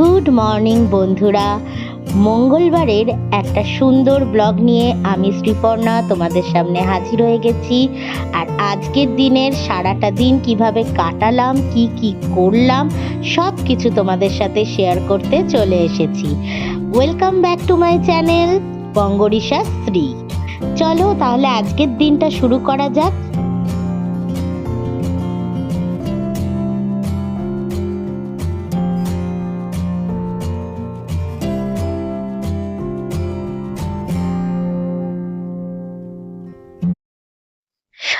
Good morning বন্ধুরা। মঙ্গলবারের একটা সুন্দর ব্লগ নিয়ে আমি শ্রীপর্ণা তোমাদের সামনে হাজির হয়ে গেছি। আর আজকের দিনের সারাটা দিন কীভাবে কাটালাম, কি কি করলাম সব কিছু তোমাদের সাথে শেয়ার করতে চলে এসেছি। Welcome back to my channel বঙ্গরিসা Shri. চলো তাহলে আজকের দিনটা শুরু করা যাক।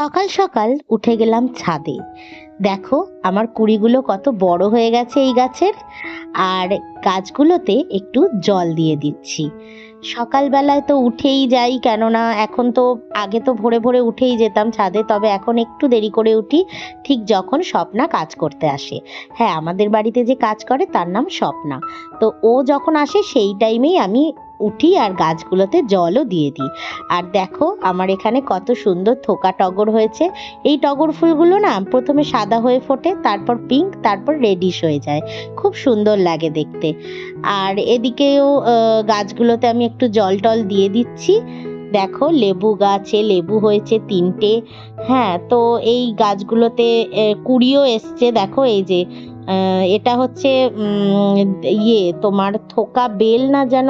সকাল সকাল উঠে গেলাম ছাদে। দেখো, আমার কুড়িগুলো কত বড় হয়ে গেছে এই গাছের, আর গাছগুলোতে একটু জল দিয়ে দিচ্ছি। সকালবেলায় তো উঠেই যাই, কেননা এখন তো, আগে তো ভোরে ভোরে উঠেই যেতাম ছাদে, তবে এখন একটু দেরি করে উঠি, ঠিক যখন স্বপ্না কাজ করতে আসে। হ্যাঁ আমাদের বাড়িতে যে কাজ করে, তার নাম স্বপ্না। তো ও যখন আসে, সেই টাইমেই আমি উঠি আর গাছগুলোতে জলও দিয়ে দিই। আর দেখো, আমার এখানে কত সুন্দর থোকা টগর হয়েছে। এই টগর ফুলগুলো না প্রথমে সাদা হয়ে ফোটে, তারপর পিঙ্ক তারপর রেডিশ হয়ে যায়। খুব সুন্দর লাগে দেখতে। আর এদিকেও গাছগুলোতে আমি একটু জল টল দিয়ে দিচ্ছি। দেখো, লেবু গাছে লেবু হয়েছে তিনটে। হ্যাঁ তো এই গাছগুলোতে কুড়িও এসছে। দেখো, এই যে এটা হচ্ছে ইয়ে তোমার থোকা বেল না যেন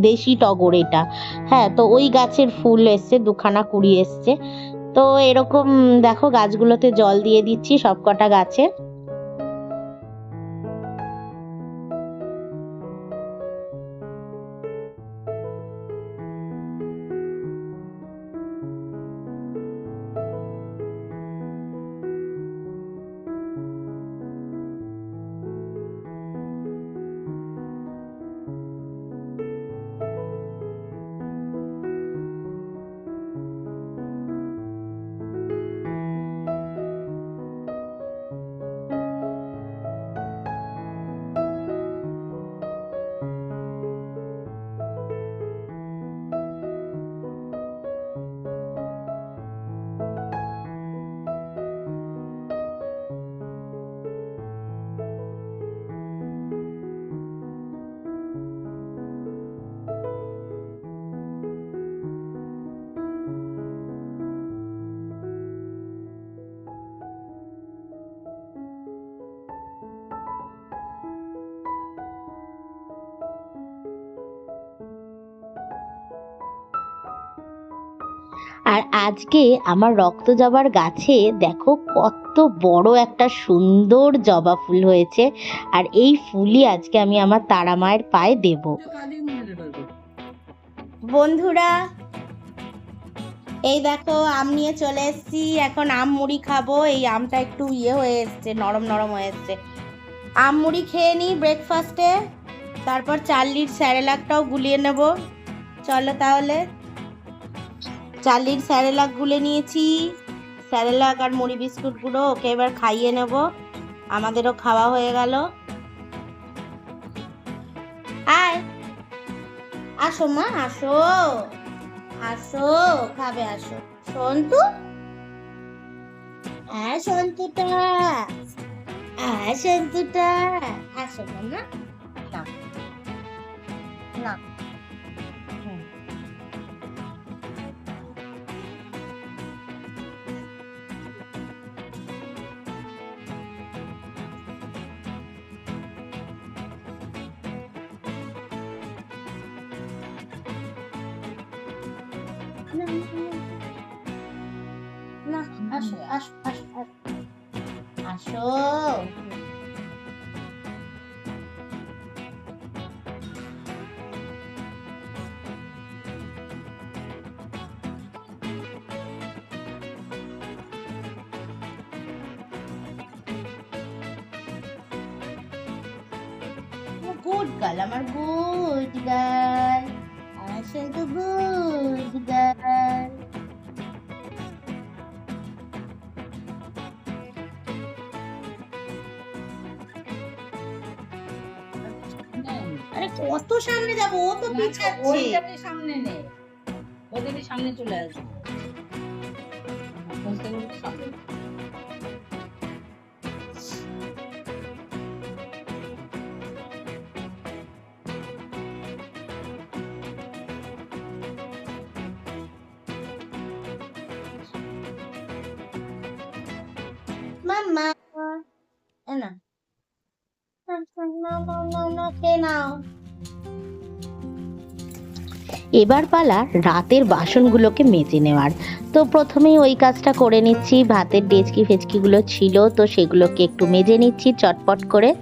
দেশি টগর এটা। হ্যাঁ তো ওই গাছের ফুল এসছে, দুখানা কুড়ি এসছে। তো এরকম, দেখো, গাছগুলোতে জল দিয়ে দিচ্ছি সব কটা গাছে। আর আজকে আমার রক্ত জবার গাছে দেখো কত বড় একটা সুন্দর জবা ফুল হয়েছে। আর এই ফুলই আজকে আমি আমার তারা মায়ের পায়ে দেব। বন্ধুরা, এই দেখো, আম নিয়ে চলে এসেছি। এখন আম মুড়ি খাব। এই আমটা একটু ইয়ে হয়ে এসছে, নরম নরম হয়ে এসছে। আম মুড়ি খেয়ে নিই ব্রেকফাস্টে তারপর চার্লির স্যারেলাকটাও গুলিয়ে নেব। চলো তাহলে। চার্লির স্যারেলাক গুলে নিয়েছি। স্যারেলাক আর মুড়ি বিস্কুটগুলো ওকে এবার খাইয়ে নেব। আমাদেরও খাওয়া হয়ে গেল। আসো মা, আসো। আসো, খাবে, আসো। সন্তু? হ্যাঁ সন্তুটা। হ্যাঁ সন্তুটা। আসো না না না, না, না, আসো আসো আসো আসো আসো গুড গার্ল আমার গুড গার্ল আসে তো তো সামনে যাব ও তো পিছাচ্ছে ওইটাতে সামনে নেই ওইটাতে সামনে চলে আসবে Mama. Anna. No, no, no, no, okay now. এবার পালা রাতের বাসনগুলোকে মেজে নেওয়ার। তো প্রথমেই ওই কাজটা করে নিচ্ছি। ভাতের ডেচকি ফেচকিগুলো ছিল, তো সেগুলোকে একটু মেজে নিচ্ছি, চটপট করে।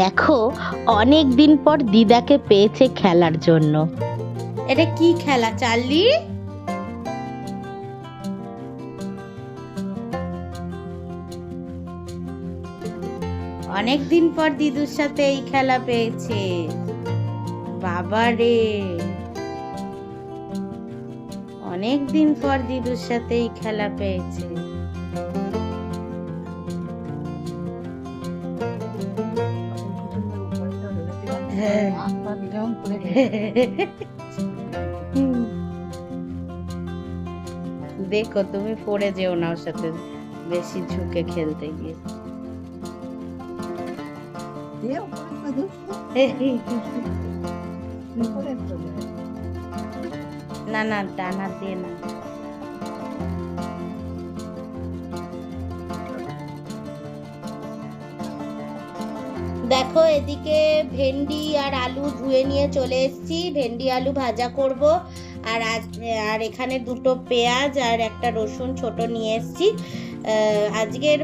দেখো, অনেক দিন পর দিদাকে পেয়েছে খেলার জন্য। এটা কি খেলা চার্লি অনেক দিন পর দিদুর সাথে এই খেলা পেয়েছে। বাবা রে। অনেক দিন পর দিদুর সাথে এই খেলা পেয়েছে। দেখো তুমি পড়ে যেও না ওর সাথে বেশি ঝুঁকে খেলতে গিয়ে। না না ডানা দিয়ে না। দেখো, এদিকে ভেন্ডি আর আলু ধুয়ে নিয়ে চলে এসেছি। ভেন্ডি, আলু ভাজা করব। আর আর এখানে দুটো পেঁয়াজ আর একটা রসুন ছোট নিয়ে এসেছি। আজকের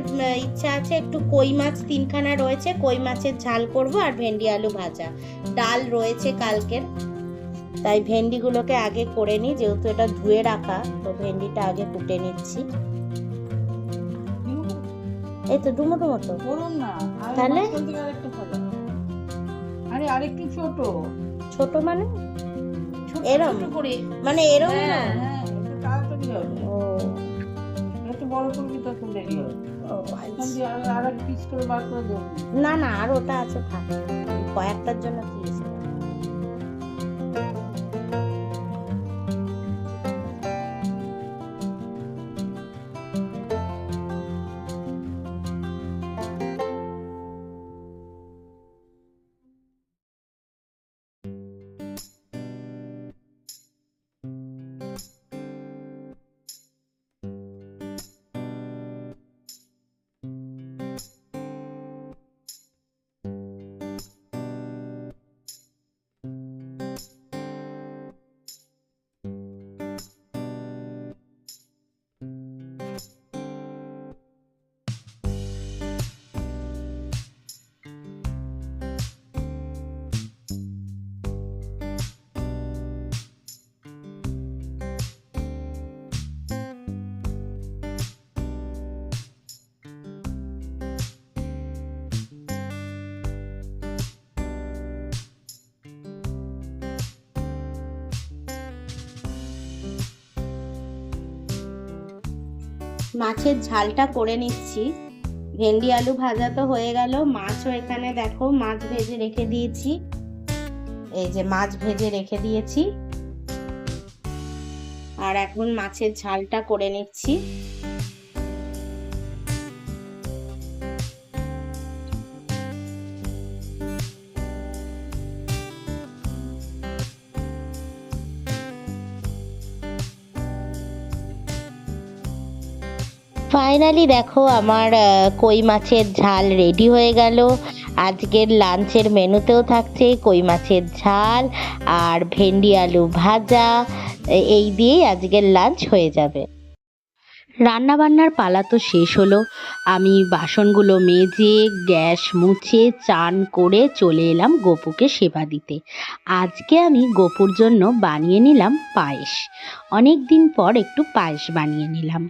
ইচ্ছা আছে একটু কই মাছ তিনখানা রয়েছে। কই মাছের ঝাল করব আর ভেন্ডি, আলু ভাজা। ডাল রয়েছে কালকের। তাই ভেন্ডিগুলোকে আগে করে নিই যেহেতু এটা ধুয়ে রাখা, তো ভেন্ডিটা আগে কুটে নিচ্ছি। এই তো ডুমো ডুমো তো না তাহলে? আরে আরেকটু ছোট। ছোট মানে? এরম? করে। মানে এরকম না? হ্যাঁ হ্যাঁ ও। একটু বড় করবি তখন দেরি হবে। ও এখান আচ্ছা। না না আর ওটা আছে থাক। কয়েকটার জন্য কি? মাছের ঝালটা করে নিচ্ছি। ভেন্ডি আলু ভাজা তো হয়ে গেল। মাছও এখানে দেখো মাছ ভেজে রেখে দিয়েছি। এই যে মাছ ভেজে রেখে দিয়েছি। আর এখন মাছের ঝালটা করে নিচ্ছি। ফাইনালি দেখো আমার কই মাছের ঝাল রেডি হয়ে গেল। আজকের লাঞ্চের মেনুতেও থাকছে কই মাছের ঝাল আর ভেন্ডি আলু ভাজা এই দিয়েই আজকের লাঞ্চ হয়ে যাবে। রান্না বান্নার পালা তো শেষ হলো। আমি বাসনগুলো মেজে, গ্যাস মুছে, চান করে চলে এলাম গোপুকে সেবা দিতে। আজকে আমি গোপুর জন্য বানিয়ে নিলাম পায়েস। অনেক দিন পর একটু পায়েস বানিয়ে নিলাম।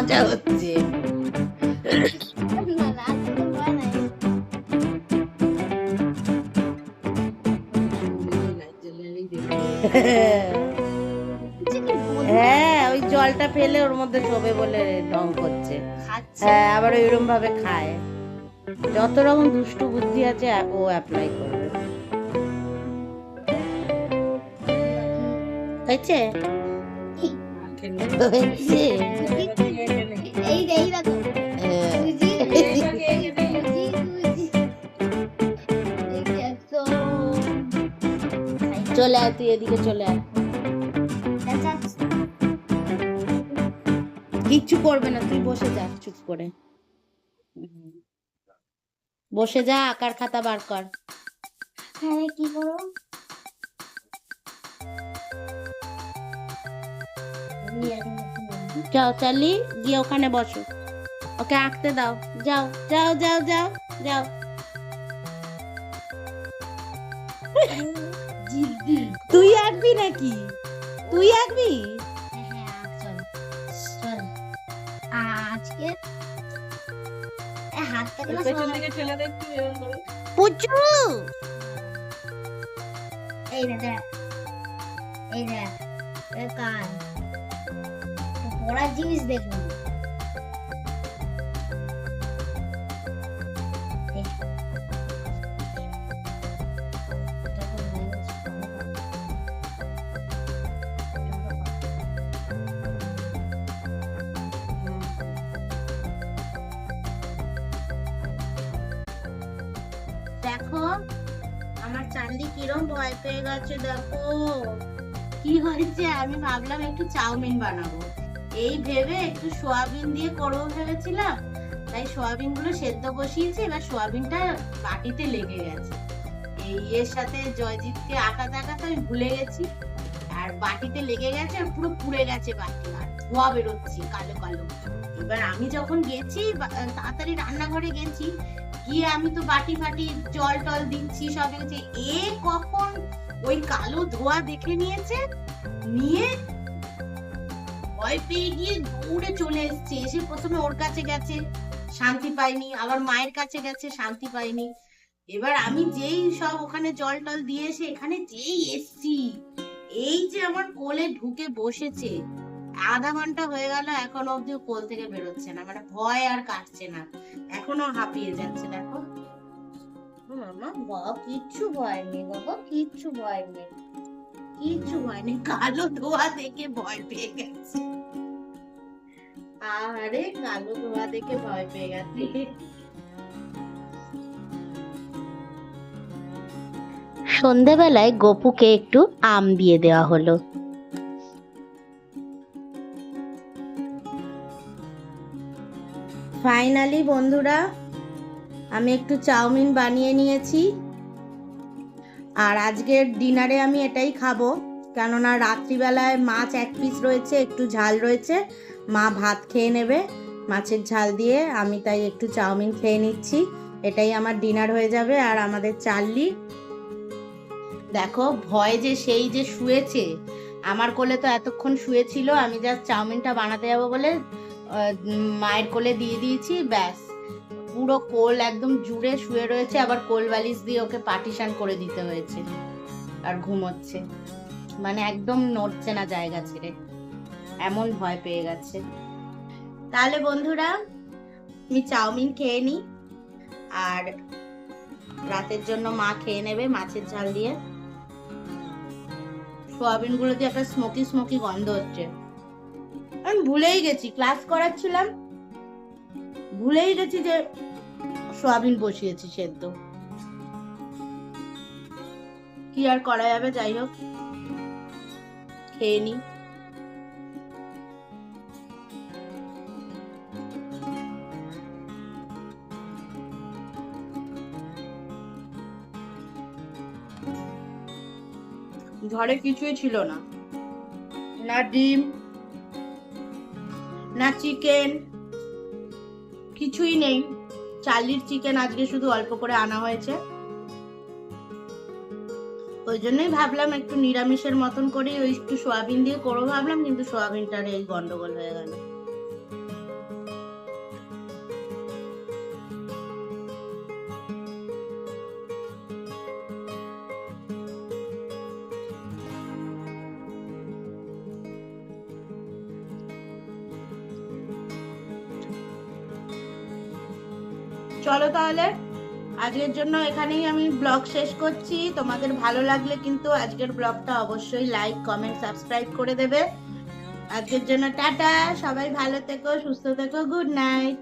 মজা হচ্ছে। হ্যাঁ ওই জলটা ফেলে ওর মধ্যে শোবে বলে ঢং করছে। হ্যাঁ আবার ওইরকম ভাবে খায়। যত রকম দুষ্টু বুদ্ধি আছে ও অ্যাপ্লাই করবে। হয়েছে? চলে আয় তুই এদিকে চলে আয়। কিচ্ছু করবে না তুই বসে যা চুপ করে। বসে যা আকার খাতা বার কর। হ্যাঁ কি করো যাও চালি গিয়ে ওখানে বসো। ওকে আঁকতে দাও। যাও যাও যাও যাও যাও। তুই আঁকবি নাকি? তুই আঁকবি? হ্যাঁ চল। চল। আজকে। পুচু! এই রে দেখ। এই দেখ কান। পড়ার জিনিস দেখুন দেখো, আমার চান্দি কিরম ভয় পেয়ে গেছে, দেখো। কি হয়েছে? আমি ভাবলাম একটু চাউমিন বানাবো। এই ভেবে একটু সোয়াবিন দিয়ে করব ভেবেছিলাম। তাই সোয়াবিনগুলো সেদ্ধ বসিয়েছি, এবার সোয়াবিনটা বাটিতে লেগে গেছে। এই এর সাথে জয়জিৎকে আঁকাতে আঁকাতে আমি ভুলে গেছি। আর বাটিতে লেগে গেছে আর পুরো পুড়ে গেছে বাটি। আর ধোয়া বেরোচ্ছে কালো কালো। এবার আমি যখন গেছি তাড়াতাড়ি রান্নাঘরে গেছি, গিয়ে আমি তো বাটি ফাটি জল টল দিচ্ছি, সব এ কখন ওই কালো ধোয়া দেখে নিয়েছে? নিয়ে ভয় পেয়ে গিয়ে দৌড়ে চলে এসেছে। এসে প্রথমে ওর কাছে গেছে, শান্তি পাইনি আবার মায়ের কাছে গেছে, শান্তি পাইনি এবার আমি যেই সব ওখানে জল টল দিয়ে এসে এখানে যেই এসছি, এই যে আমার কোলে ঢুকে বসেছে, আধা ঘণ্টা হয়ে গেল, এখন অব্দি কোল থেকে বেরোচ্ছে না। মানে ভয় আর কাটছে না। এখনও হাঁপিয়ে যাচ্ছে, দেখো। মামা কিচ্ছু ভয় নেই, বাবা, কিচ্ছু ভয় নেই। কিচ্ছু হয়নি কালো ধোয়া দেখে ভয় পেয়ে গেছে। আরে কালো ধোয়া দেখে ভয় পেয়ে গেছে। সন্ধেবেলায় গপুকে একটু আম দিয়ে দেওয়া হলো। ফাইনালি বন্ধুরা আমি একটু চাউমিন বানিয়ে নিয়েছি। আর আজকের ডিনারে আমি এটাই খাব। কেননা রাত্রিবেলায় মাছ এক পিস রয়েছে, একটু ঝাল রয়েছে। মা ভাত খেয়ে নেবে, মাছের ঝাল দিয়ে আমি তাই একটু চাউমিন খেয়ে নিচ্ছি। এটাই আমার ডিনার হয়ে যাবে আর আমাদের চার্লি দেখো, ভয় যে সেই যে শুয়েছে। আমার কোলে তো এতক্ষণ শুয়েছিল, আমি জাস্ট চাউমিনটা বানাতে যাব বলে মায়ের কোলে দিয়ে দিয়েছি, ব্যাস। পুরো কোল একদম জুড়ে শুয়ে রয়েছে, আবার কোল বালিশ দিয়ে ওকে পার্টিশান করে দিতে হয়েছে। আর ঘুমোচ্ছে। মানে একদম নড়ছে না জায়গা ছেড়ে। এমন ভয় পেয়ে গেছে। তাহলে বন্ধুরা, আমি চাউমিন খেয়ে নিই আর রাতের জন্য মা খেয়ে নেবে মাছের ঝাল দিয়ে। সোয়াবিনগুলো দিয়ে একটা স্মোকি স্মোকি গন্ধ হচ্ছে। আমি ভুলেই গেছি ক্লাস করাচ্ছিলাম। ভুলেই গেছি যে সোয়াবিন বসিয়েছি সেদ্ধ। কি আর করা যাবে, যাই হোক। খেয়ে নি। ঘরে কিছুই ছিল না। না ডিম, না চিকেন কিছুই নেই। চার্লির চিকেন আজকে শুধু অল্প করে আনা হয়েছে। ওই জন্যই ভাবলাম একটু নিরামিষের মতন করে ওই একটু সোয়াবিন দিয়ে করব ভাবলাম কিন্তু সোয়াবিনটার এই গন্ডগোল হয়ে গেল। চলো তাহলে। আজকের জন্য এখানেই আমি ব্লগ শেষ করছি। তোমাদের ভালো লাগলে কিন্তু আজকের ব্লগটা অবশ্যই লাইক কমেন্ট সাবস্ক্রাইব করে দেবে। আজকের জন্য টাটা, সবাই ভালো থেকো, সুস্থ থেকো গুড নাইট